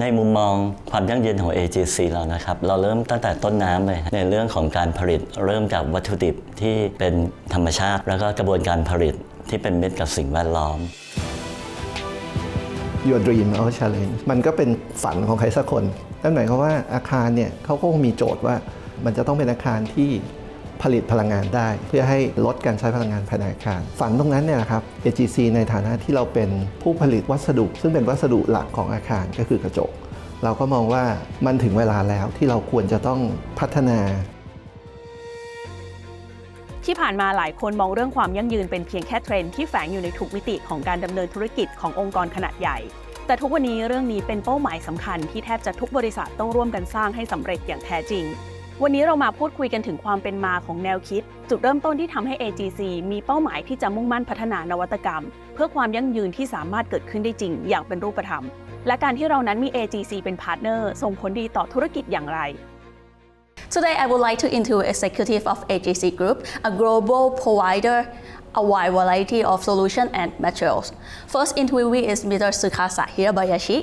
ในมุมมองความยั่งยืนของ AGC เรานะครับ เราเริ่มตั้งแต่ต้นน้ำเลยในเรื่องของการผลิต เริ่มจากวัตถุดิบที่เป็นธรรมชาติ แล้วก็กระบวนการผลิตที่เป็นมิตรกับสิ่งแวดล้อม Your Dream Our Challenge มันก็เป็นฝันของใครสักคนนั่นหมายความว่าอาคารเนี่ยเขาก็คงมีโจทย์ว่ามันจะต้องเป็นอาคารที่ ผลิตพลังงานได้ เพื่อให้ลดการใช้พลังงานภายในอาคาร ฝันตรงนั้นเนี่ยนะครับ AGC ในฐานะที่เราเป็นผู้ผลิตวัสดุ ซึ่งเป็นวัสดุหลักของอาคารก็คือกระจก เราก็มองว่ามันถึงเวลาแล้วที่เราควรจะต้องพัฒนาที่ผ่านมาหลายคนมองเรื่องความยั่งยืนเป็นเพียงแค่เทรนด์ที่แฝงอยู่ในทุกมิติของการดำเนินธุรกิจขององค์กรขนาดใหญ่ แต่ทุกวันนี้เรื่องนี้เป็นเป้าหมายสำคัญที่แทบจะทุกบริษัทต้องร่วมกันสร้างให้สำเร็จอย่างแท้จริง วันนี้เรามาพูดคุยกันถึงความเป็นมาของแนวคิด จุดเริ่มต้นที่ทำให้ AGC มีเป้าหมายที่จะมุ่งมั่นพัฒนานวัตกรรม เพื่อความยั่งยืนที่สามารถเกิดขึ้นได้จริง อย่างเป็นรูปธรรม และการที่เรานั้นมี AGC เป็นพาร์ทเนอร์ส่งผลดีต่อธุรกิจอย่างไร Today, I would like to introduce executive of AGC Group, a global provider, a wide variety of solutions and materials. First interviewee is Mr. Sukasa Hirabayashi,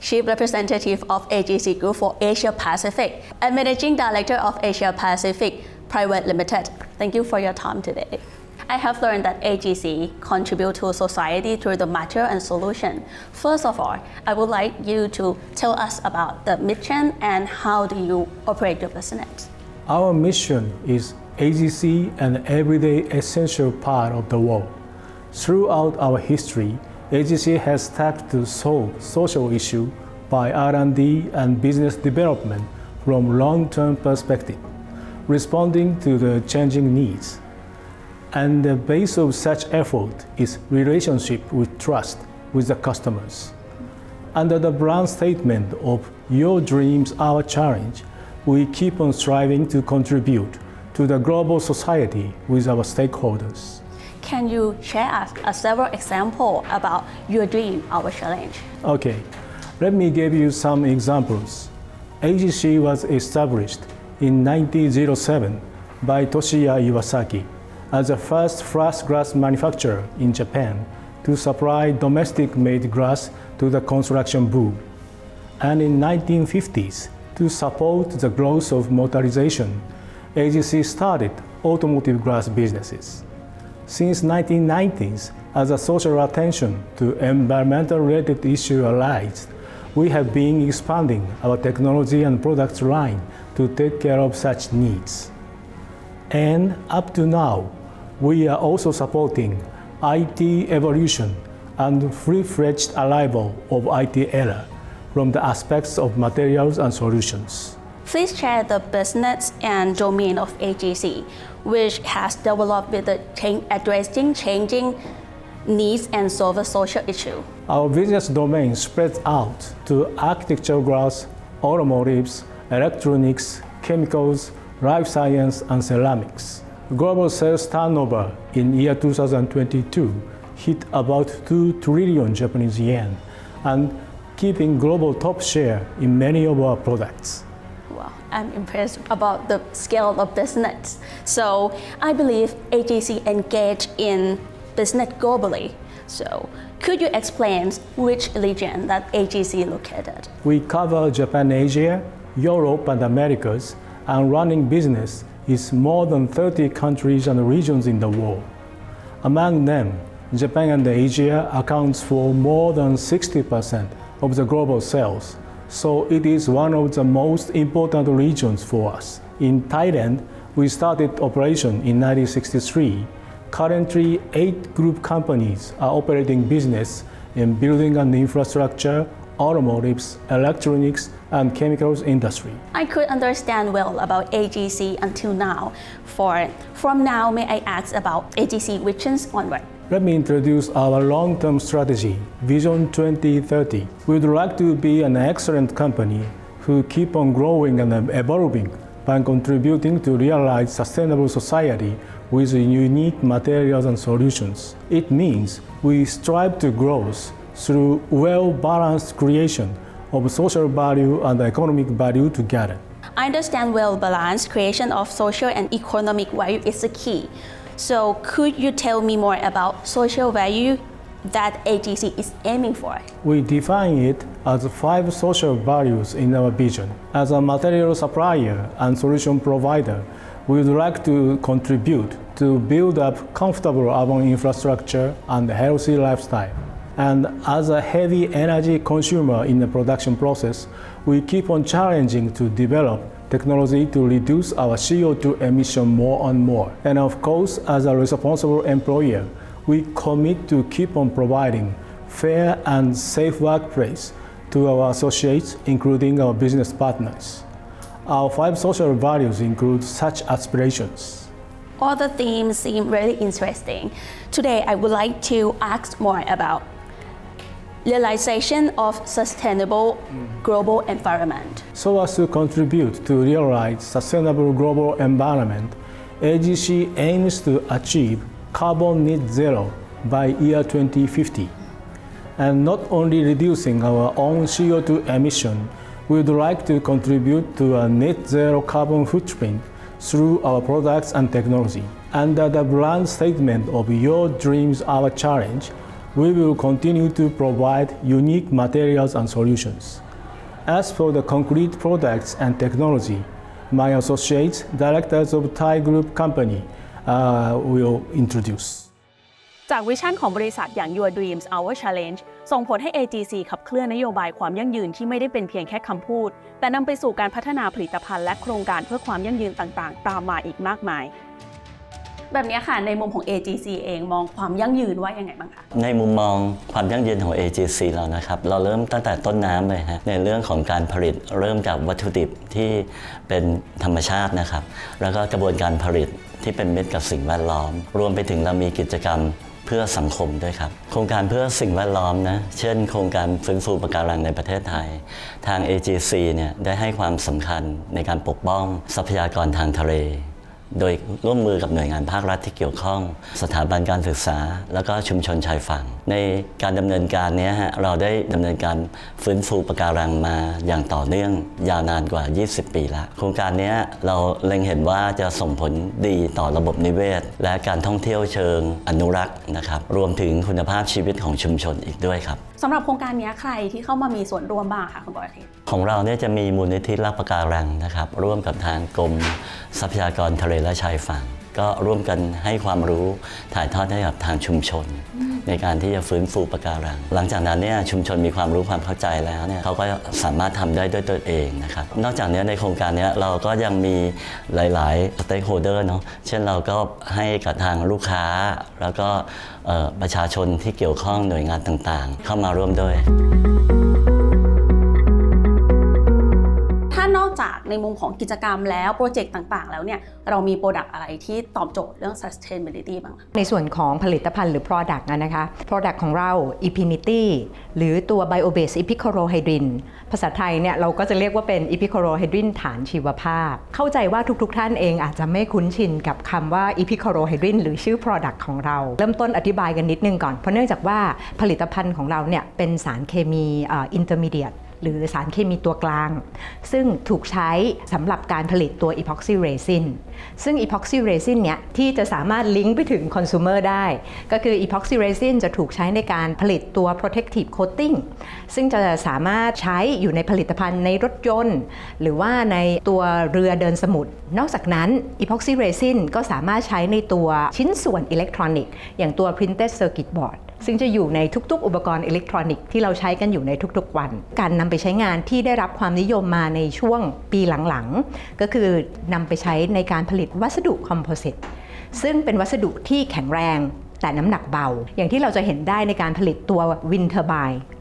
Chief Representative of AGC Group for Asia Pacific and Managing Director of Asia Pacific Private Limited. Thank you for your time today. I have learned that AGC contribute to society through the material and solution. First of all, I would like you to tell us about the mission and how do you operate your business. Our mission is AGC an everyday essential part of the world. Throughout our history, AGC has tapped to solve social issues by R&D and business development from long-term perspective, responding to the changing needs. And the base of such effort is relationship with trust with the customers. Under the brand statement of Your Dreams, Our Challenge, we keep on striving to contribute to the global society with our stakeholders. Can you share us a several example about your dream, our challenge? Okay, let me give you some examples. AGC was established in 1907 by Toshiya Iwasaki as the first flash glass manufacturer in Japan to supply domestic made glass to the construction boom. And in 1950s, to support the growth of motorization, AGC started automotive glass businesses. Since 1990s, as a social attention to environmental related issues arise, we have been expanding our technology and products line to take care of such needs. And up to now, we are also supporting IT evolution and free-fledged arrival of IT era from the aspects of materials and solutions. Please share the business and domain of AGC, which has developed with the change, addressing changing needs and solve a social issue. Our business domain spreads out to architectural glass, automotives, electronics, chemicals, life science, and ceramics. Global sales turnover in year 2022 hit about 2 trillion Japanese yen and keeping global top share in many of our products. I'm impressed about the scale of business. So I believe AGC engage in business globally. So could you explain which region that AGC located? We cover Japan, Asia, Europe, and Americas, and running business is more than 30 countries and regions in the world. Among them, Japan and Asia accounts for more than 60% of the global sales, so it is one of the most important regions for us. In Thailand, we started operation in 1963. Currently, eight group companies are operating business in building and infrastructure, automotives, electronics, and chemicals industry. I could understand well about AGC until now. For from now, may I ask about AGC visions onward? Let me introduce our long-term strategy, Vision 2030. We would like to be an excellent company who keep on growing and evolving by contributing to realize sustainable society with unique materials and solutions. It means we strive to grow through well-balanced creation of social value and economic value together. I understand well balanced creation of social and economic value is the key. So could you tell me more about social value that AGC is aiming for? We define it as five social values in our vision. As a material supplier and solution provider, we would like to contribute to build up comfortable urban infrastructure and healthy lifestyle. And as a heavy energy consumer in the production process, we keep on challenging to develop technology to reduce our CO2 emission more and more. And of course, as a responsible employer, we commit to keep on providing fair and safe workplace to our associates, including our business partners. Our five social values include such aspirations. All the themes seem really interesting. Today, I would like to ask more about realization of sustainable global environment. So as to contribute to realize sustainable global environment, AGC aims to achieve carbon net zero by year 2050. And not only reducing our own CO2 emission, we would like to contribute to a net zero carbon footprint through our products and technology. Under the brand statement of Your Dreams, Our Challenge, we will continue to provide unique materials and solutions. As for the concrete products and technology, my associates, directors of Thai Group Company, uh, will introduce. จากวิชั่นของบริษัทอย่าง Your Dreams Our Challenge ส่งผลให้ AGC ขับเคลื่อนนโยบายความยั่งยืนที่ไม่ได้เป็นเพียงแค่คำพูด แต่นำไปสู่การพัฒนาผลิตภัณฑ์และโครงการเพื่อความยั่งยืนต่างๆ ตามมาอีกมากมาย แบบนี้ค่ะในมุมของ AGC เองมองความยั่งยืนว่ายังไงบ้างคะในมุมมองความยั่งยืนของ AGC เรานะครับเราเริ่มตั้งแต่ต้นน้ำเลยฮะในเรื่องของการผลิตเริ่มจากวัตถุดิบที่เป็นธรรมชาตินะครับ แล้วก็กระบวนการผลิตที่เป็นมิตรกับสิ่งแวดล้อม รวมไปถึงเรามีกิจกรรมเพื่อสังคมด้วยครับ โครงการเพื่อสิ่งแวดล้อมนะ เช่น โครงการฟื้นฟูปะการังในประเทศไทย ทาง AGC เนี่ยได้ให้ความสำคัญในการปกป้องทรัพยากรทางทะเล โดยร่วมมือกับหน่วยงานภาครัฐที่เกี่ยวข้อง สถาบันการศึกษา แล้วก็ชุมชนชายฝั่ง ในการดำเนินการนี้ฮะเราได้ดำเนินการฟื้นฟูปะการังมาอย่างต่อเนื่องยาวนานกว่า 20 ปีล้วโครงการนี้เราเล็งเห็นว่าจะส่งผลดีต่อระบบนิเวศ และการท่องเที่ยวเชิงอนุรักษ์นะครับรวมถึงคุณภาพชีวิตของชุมชนอีกด้วยครับสำหรับโครงการนี้ใครที่เข้ามามีส่วนร่วมบ้างคะคุณบอยเทศ ของเราเนี่ยจะมีมูลนิธิรักปะการังนะครับ ร่วมกับทางกรมทรัพยากรทะเลและชายฝั่ง ก็ร่วมกันให้ความรู้ถ่ายทอดให้กับทางชุมชน ในการที่จะฟื้นฟูปะการัง หลังจากนั้นเนี่ยชุมชนมีความรู้ความเข้าใจแล้วเนี่ยเขาก็สามารถทำได้ด้วยตัวเองนะครับ นอกจากนี้ในโครงการนี้เราก็ยังมีหลายๆ stakeholder เนาะเช่นเราก็ให้กับทางลูกค้า แล้วก็ประชาชนที่เกี่ยวข้องหน่วยงานต่างๆ เข้ามาร่วมด้วย ในมุมของกิจกรรมแล้วโปรเจกต์ต่างๆ แล้วเนี่ยเรามีโปรดักต์อะไรที่ตอบโจทย์เรื่อง sustainability บ้างในส่วนของผลิตภัณฑ์หรือ Product นะคะ Product ของเรา Epinity หรือตัว Biobase Epichlorohydrin ภาษาไทยเนี่ยเราก็จะเรียกว่าเป็น Epichlorohydrin ฐานชีวภาพ เข้าใจว่าทุกๆ ท่านเองอาจจะไม่คุ้นชินกับคำว่า Epichlorohydrin หรือชื่อ Product ของเรา เริ่มต้นอธิบายกันนิดนึงก่อน เพราะเนื่องจากว่าผลิตภัณฑ์ของเราเนี่ยเป็นสารเคมีอ่อ intermediate หรือสารเคมีตัวกลาง ซึ่งถูกใช้สำหรับการผลิตตัว epoxy resin ซึ่ง epoxy resin เนี่ยที่จะสามารถลิงก์ไปถึง consumer ได้ ก็คือ epoxy resin จะถูกใช้ในการผลิตตัว protective coating ซึ่งจะสามารถใช้อยู่ในผลิตภัณฑ์ในรถยนต์ หรือว่าในตัวเรือเดินสมุทรนอกจากนั้น epoxy resin ก็สามารถใช้ในตัวชิ้นส่วนอิเล็กทรอนิกส์อย่างตัว printed circuit board ซึ่งจะอยู่ในทุกๆ อุปกรณ์อิเล็กทรอนิกส์ที่เราใช้กันอยู่ในทุกๆวัน การนำไปใช้งานที่ได้รับความนิยมมาในช่วงปีหลังๆ ก็คือนำไปใช้ในการผลิตวัสดุคอมโพสิตซึ่งเป็นวัสดุที่แข็งแรงแต่น้ำหนักเบา อย่างที่เราจะเห็นได้ในการผลิตตัววินเทอร์ไบ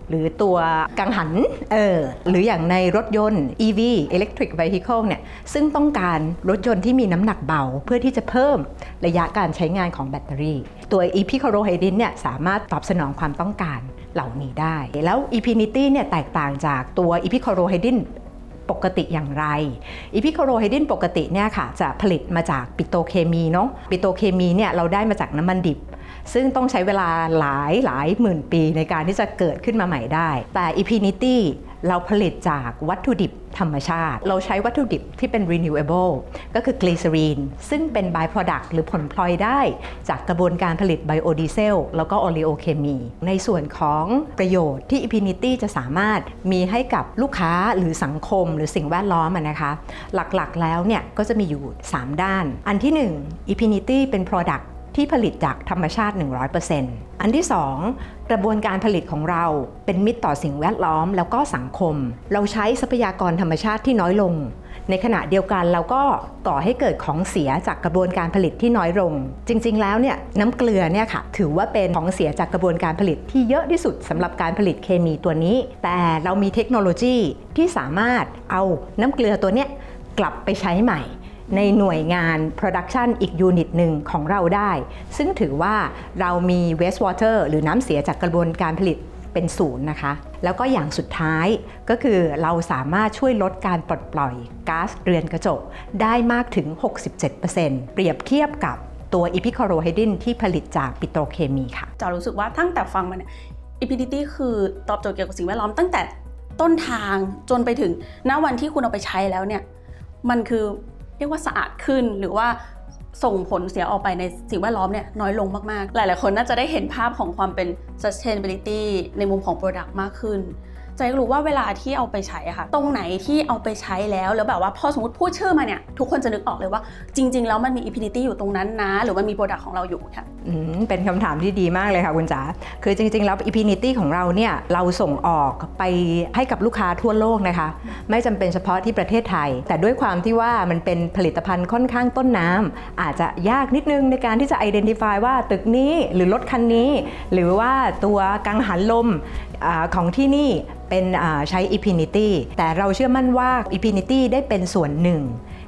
หรือตัวกังหันเออหรืออย่างในรถยนต์ EV Electric Vehicle เนี่ยซึ่งต้องการรถยนต์ที่มีน้ำหนักเบา เพื่อที่จะเพิ่มระยะการใช้งานของแบตเตอรี่ ตัว e p i c h l o h y d r i n เนี่ยสามารถตอบสนองความต้องการเหล่านี้ได้ แล้ว Epinity เนี่ยแตกต่างจากตัว e p i c h l o h y d r i n ปกติอย่างไรอีพิโคโรไฮดินปกติเนี่ยค่ะจะผลิตมาจากปิโตเคมีเนาะปิโตเคมีเนี่ยเราได้มาจากน้ำมันดิบ ซึ่งต้องใช้เวลาหลายหลายหมื่นปีในการที่จะเกิดขึ้นมาใหม่ได้ แต่ Infinity เราผลิตจากวัตถุดิบธรรมชาติ เราใช้วัตถุดิบที่เป็น renewable ก็คือกลีเซอรีน ซึ่งเป็น byproduct หรือผลพลอยได้ จากกระบวนการผลิตไบโอดีเซลแล้วก็โอลิโอเคมี ในส่วนของประโยชน์ที่ Infinity จะสามารถมีให้กับลูกค้าหรือสังคมหรือสิ่งแวดล้อมนะคะ หลักๆแล้วเนี่ยก็จะมีอยู่ 3 ด้าน อันที่ 1 Infinity เป็น Product ที่ผลิตจากธรรมชาติ 100%อันที่ 2 กระบวนการผลิตของเราเป็นมิตรต่อสิ่งแวดล้อมแล้วก็สังคม เราใช้ทรัพยากรธรรมชาติที่น้อยลง ในขณะเดียวกันเราก็ก่อให้เกิดของเสียจากกระบวนการผลิตที่น้อยลง จริง ๆ แล้วเนี่ยน้ำเกลือเนี่ยค่ะถือว่าเป็นของเสียจากกระบวนการผลิตที่เยอะที่สุดสำหรับการผลิตเคมีตัวนี้ แต่เรามีเทคโนโลยีที่สามารถเอาน้ำเกลือตัวเนี้ยกลับไปใช้ใหม่ ในหน่วยงาน Production อีกยูนิตหนึ่งของเราได้ ซึ่งถือว่าเรามี waste water หรือน้ำเสียจากกระบวนการผลิตเป็นศูนย์นะคะ แล้วก็อย่างสุดท้ายก็คือเราสามารถช่วยลดการปลดปล่อยก๊าซเรือนกระจกได้มากถึง 67%เปรียบเทียบกับตัวอีพิคโรไฮดินที่ผลิตจากปิโตรเคมีค่ะจะรู้สึกว่าตั้งแต่ฟังมาเนี่ย Infinity คือตอบโจทย์เกี่ยวกับสิ่งแวดล้อมตั้งแต่ต้นทางจนไปถึงณวันที่คุณเอาไปใช้แล้วเนี่ย มันคือ เรียกว่าสะอาดขึ้นหรือว่าส่งผลเสียออกไปในสิ่งแวดล้อมเนี่ยน้อยลงมาก ๆ หลาย ๆ คนน่าจะได้เห็นภาพของความเป็น sustainability ในมุมของ product มากขึ้น จะรู้ว่าเวลาที่เอาไปใช้ค่ะ ตรงไหนที่เอาไปใช้แล้วแล้วแบบว่าพอสมมติพูดชื่อมาเนี่ย ทุกคนจะนึกออกเลยว่าจริง ๆ แล้วมันมี Infinity อยู่ตรงนั้นนะ หรือมันมี product ของเราอยู่ค่ะอืมเป็นคำถามที่ดีมากเลยค่ะคุณจ๋าคือจริง ๆ แล้ว Infinity ของเราเนี่ยเราส่งออกไปให้กับลูกค้าทั่วโลกนะคะ ไม่จำเป็นเฉพาะที่ประเทศไทย แต่ด้วยความที่ว่ามันเป็นผลิตภัณฑ์ค่อนข้างต้นน้ำอาจจะยากนิดนึงในการที่จะ identify ว่าตึกนี้หรือรถคันนี้ หรือว่าตัวกังหันลมอของที่นี่เป็นอ่าใช้ Infinity แต่เราเชื่อมั่นว่า Infinity ได้เป็นส่วนหนึ่ง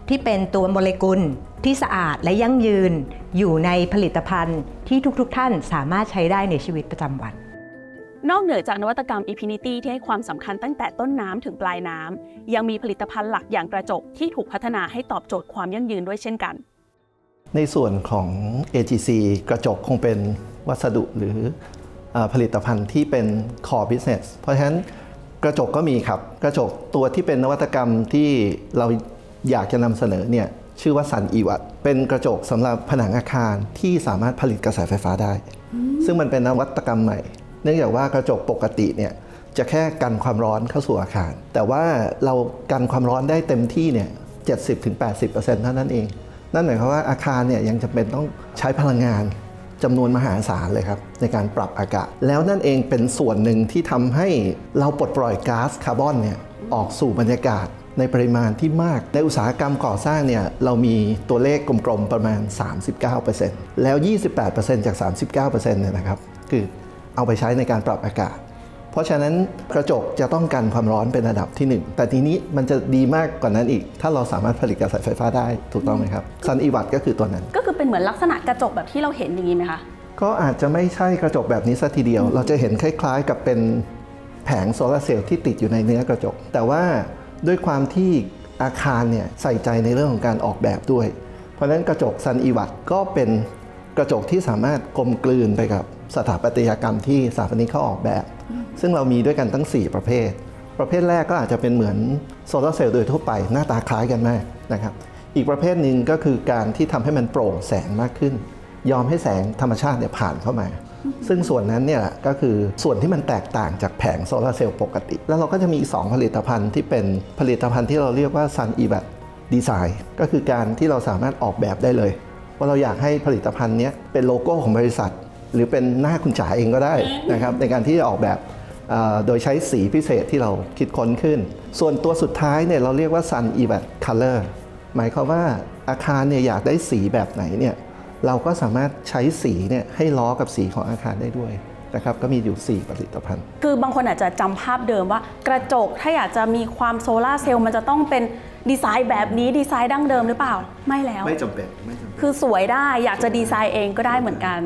ที่เป็นตัวโมเลกุลที่สะอาดและยั่งยืนอยู่ในผลิตภัณฑ์ที่ทุกๆทท่านสามารถใช้ได้ในชีวิตประจำวัน นอกเหนือจากนวัตกรรม Infinity ที่ให้ความสำคัญตั้งแต่ต้นน้ำถึงปลายน้ำยังมีผลิตภัณฑ์หลักอย่างกระจกที่ถูกพัฒนาให้ตอบโจทย์ความยั่งยืนด้วยเช่นกัน ในส่วนของ AGC กระจกคงเป็นวัสดุหรือเออผลิตภัณฑ์ที่เป็น core business เพราะฉะนั้น กระจกก็มีครับ กระจกตัวที่เป็นนวัตกรรมที่เราอยากจะนำเสนอเนี่ยชื่อว่า Sun e w a t เป็นกระจกสำหรับผนังอาคารที่สามารถผลิตกระแสไฟฟ้าได้ ซึ่งมันเป็นนวัตกรรมใหม่ เนื่องจากว่ากระจกปกติเนี่ยจะแค่กันความร้อนเข้าสู่อาคาร แต่ว่าเรากันความร้อนได้เต็มที่เนี่ย70-80%เท่านั้นเอง นั่นหมายความว่าอาคารเนี่ยยังจำเป็นต้องใช้พลังงาน จำนวนมหาศาลเลยครับในการปรับอากาศ แล้วนั่นเองเป็นส่วนหนึ่งที่ทำให้เราปลดปล่อยก๊าซคาร์บอนเนี่ยออกสู่บรรยากาศในปริมาณที่มาก ในอุตสาหกรรมก่อสร้างเนี่ยเรามีตัวเลขกลมๆประมาณ 39%แล้ว 28%จาก 39%เนี่ยนะครับคือเอาไปใช้ในการปรับอากาศ เพราะฉะนั้นกระจกจะต้องกันความร้อนเป็นระดับที่ 1 แต่ทีนี้มันจะดีมากกว่านั้นอีก ถ้าเราสามารถผลิตกระแสไฟฟ้าได้ถูกต้องไหมครับซันอีวัตก็คือตัวนั้น ก็คือเป็นเหมือนลักษณะกระจกแบบที่เราเห็นอย่างนี้ไหมคะก็อาจจะไม่ใช่กระจกแบบนี้ซะทีเดียว เราจะเห็นคล้ายๆ กับเป็นแผงโซลาร์เซลล์ที่ติดอยู่ในเนื้อกระจก แต่ว่าด้วยความที่อาคารเนี่ยใส่ใจในเรื่องของการออกแบบด้วย เพราะฉะนั้นกระจกซันอีวัตก็เป็นกระจกที่สามารถกลมกลืนไปกับสถาปัตยกรรมที่สถาปนิกเขาออกแบบ ซึ่งเรามีด้วยกันทั้ง 4 ประเภท ประเภทแรกก็อาจจะเป็นเหมือนโซลาร์เซลล์โดยทั่วไปหน้าตาคล้ายกันมากนะครับ อีกประเภทหนึ่งก็คือการที่ทำให้มันโปร่งแสงมากขึ้น ยอมให้แสงธรรมชาติเนี่ยผ่านเข้ามา ซึ่งส่วนนั้นเนี่ยก็คือส่วนที่มันแตกต่างจากแผงโซลาร์เซลล์ปกติ แล้วเราก็จะมีอีกสองผลิตภัณฑ์ที่เป็นผลิตภัณฑ์ที่เราเรียกว่า Sun e b a t Design ก็คือการที่เราสามารถออกแบบได้เลย ว่าเราอยากให้ผลิตภัณฑ์นี้เป็นโลโก้ของบริษัท หรือเป็นหน้าคุณจ๋าเองก็ได้นะครับในการที่จะออกแบบ โดยใช้สีพิเศษที่เราคิดค้นขึ้น ส่วนตัวสุดท้ายเนี่ยเราเรียกว่า Sun e b a t Color หมายความว่าอาคารเนี่ยอยากได้สีแบบไหนเนี่ยเราก็สามารถใช้สีเนี่ยให้ล้อกับสีของอาคารได้ด้วยนะครับก็มีอยู่ 4 ผลิตภัณฑ์ คือบางคนอาจจะจำภาพเดิมว่า กระจกถ้าอยากจะมีความโซลาร์เซลล์มันจะต้องเป็นดีไซน์แบบนี้ดีไซน์ดั้งเดิมหรือเปล่า ไม่แล้ว ไม่จำเป็นไม่จำเป็นคือสวยได้อยากจะดีไซน์เองก็ได้เหมือนกัน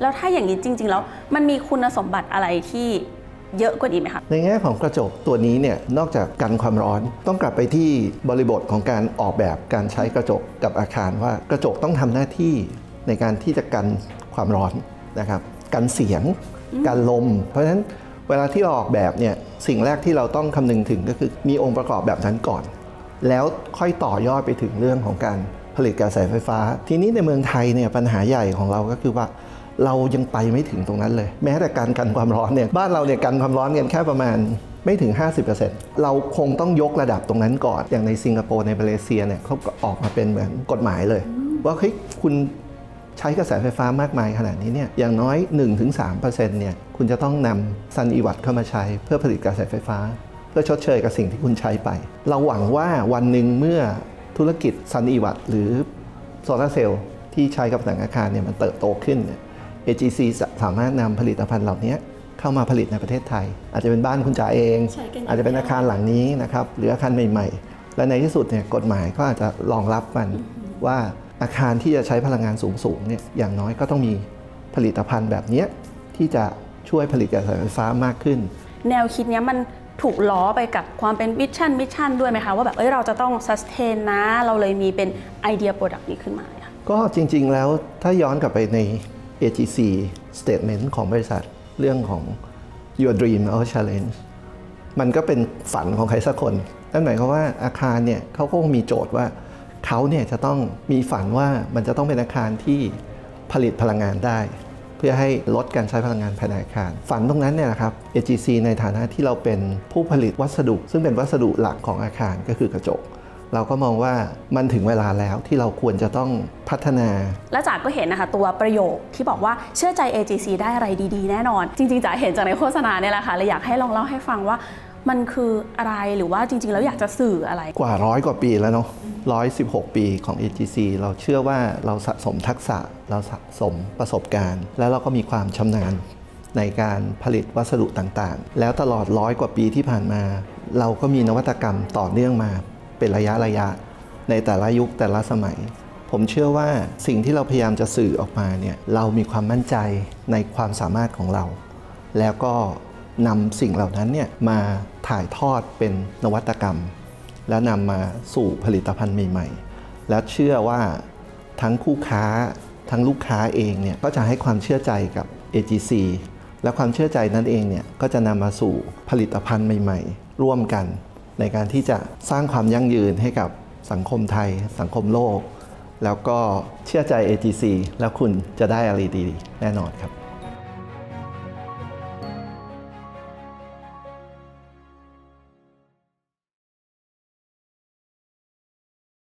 แล้วถ้าอย่างนี้จริง ๆ แล้วมันมีคุณสมบัติอะไรที่ เยอะกว่านี้ไหมคะ ในแง่ของกระจกตัวนี้เนี่ยนอกจากกันความร้อนต้องกลับไปที่บริบทของการออกแบบการใช้กระจกกับอาคารว่ากระจกต้องทำหน้าที่ในการที่จะกันความร้อนนะครับกันเสียงกันลม เพราะฉะนั้นเวลาที่เราออกแบบเนี่ยสิ่งแรกที่เราต้องคำนึงถึงก็คือมีองค์ประกอบแบบนั้นก่อน แล้วค่อยต่อยอดไปถึงเรื่องของการผลิตกระแสไฟฟ้า ทีนี้ในเมืองไทยเนี่ยปัญหาใหญ่ของเราก็คือว่า เรายังไปไม่ถึงตรงนั้นเลย แม้แต่การกันความร้อนเนี่ยบ้านเราเนี่ยกันความร้อนกันแค่ประมาณไม่ถึง 50%เราคงต้องยกระดับตรงนั้นก่อน อย่างในสิงคโปร์ในมาเลเซียเนี่ยเขาก็ออกมาเป็นเหมือนกฎหมายเลย ว่าเฮ้ยคุณใช้กระแสไฟฟ้ามากมายขนาดนี้เนี่ยอย่างน้อย 1-3%เนี่ยคุณจะต้องนำซันอีวัตเข้ามาใช้เพื่อผลิตกระแสไฟฟ้า เพื่อชดเชยกับสิ่งที่คุณใช้ไป เราหวังว่าวันหนึ่งเมื่อธุรกิจซันอีวัตหรือโซลาร์เซลล์ที่ใช้กับหลังอาคารเนี่ยมันเติบโตขึ้นเนี่ย AGC จะสามารถนำผลิตภัณฑ์เหล่านี้เข้ามาผลิตในประเทศไทย อาจจะเป็นบ้านคุณจ๋าเอง อาจจะเป็นอาคารหลังนี้นะครับหรืออาคารใหม่ ๆ และในที่สุดเนี่ยกฎหมายก็อาจจะรองรับมันว่าอาคารที่จะใช้พลังงานสูงๆเนี่ยอย่างน้อยก็ต้องมีผลิตภัณฑ์แบบเนี้ยที่จะช่วยผลิตกระแสไฟฟ้ามากขึ้น แนวคิดเนี้ยมันถูกล้อไปกับความเป็นวิชั่นมิชชั่นด้วยไหมคะ ว่าแบบเอ้ยเราจะต้อง sustain นะ เราเลยมีเป็นไอเดียโปรดักต์นี้ขึ้นมาค่ะก็จริงๆแล้วถ้าย้อนกลับไปใน AGC statement ของบริษัทเรื่องของ your dream our challenge มันก็เป็นฝันของใครสักคน นั่นหมายความว่าอาคารเนี่ยเขาก็คงมีโจทย์ว่าเขาเนี่ยจะต้องมีฝันว่ามันจะต้องเป็นอาคารที่ผลิตพลังงานได้ เพื่อให้ลดการใช้พลังงานภายในอาคาร ฝันตรงนั้นเนี่ยนะครับ AGC ในฐานะที่เราเป็นผู้ผลิตวัสดุ ซึ่งเป็นวัสดุหลักของอาคารก็คือกระจก เราก็มองว่ามันถึงเวลาแล้วที่เราควรจะต้องพัฒนา และจากก็เห็นนะคะตัวประโยคที่บอกว่าเชื่อใจ AGC ได้อะไรดีๆ แน่นอน จริงๆจ๋าเห็นจากในโฆษณาเนี่ยแหละค่ะเลยอยากให้ลองเล่าให้ฟังว่ามันคืออะไรหรือว่าจริง ๆ แล้วอยากจะสื่ออะไร กว่าร้อยกว่าปีแล้วเนาะร้อยสิบหกปีของ AGC เราเชื่อว่าเราสะสมทักษะเราสะสมประสบการณ์ แล้วเราก็มีความชำนาญในการผลิตวัสดุต่างๆ แล้วตลอดร้อยกว่าปีที่ผ่านมา เราก็มีนวัตกรรมต่อเนื่องมา เป็นระยะระยะ ในแต่ละยุคแต่ละสมัย ผมเชื่อว่าสิ่งที่เราพยายามจะสื่อออกมาเนี่ยเรามีความมั่นใจในความสามารถของเรา แล้วก็นำสิ่งเหล่านั้นเนี่ยมาถ่ายทอดเป็นนวัตกรรม แล้วนำมาสู่ผลิตภัณฑ์ใหม่ๆ แล้วเชื่อว่าทั้งคู่ค้าทั้งลูกค้าเองเนี่ยก็จะให้ความเชื่อใจกับ AGC และความเชื่อใจนั้นเองเนี่ยก็จะนำมาสู่ผลิตภัณฑ์ใหม่ ๆ ร่วมกัน ในการที่จะสร้างความยั่งยืนให้กับสังคมไทย สังคมโลก แล้วก็เชื่อใจ AGC แล้วคุณจะได้อะไรดีๆแน่นอนครับ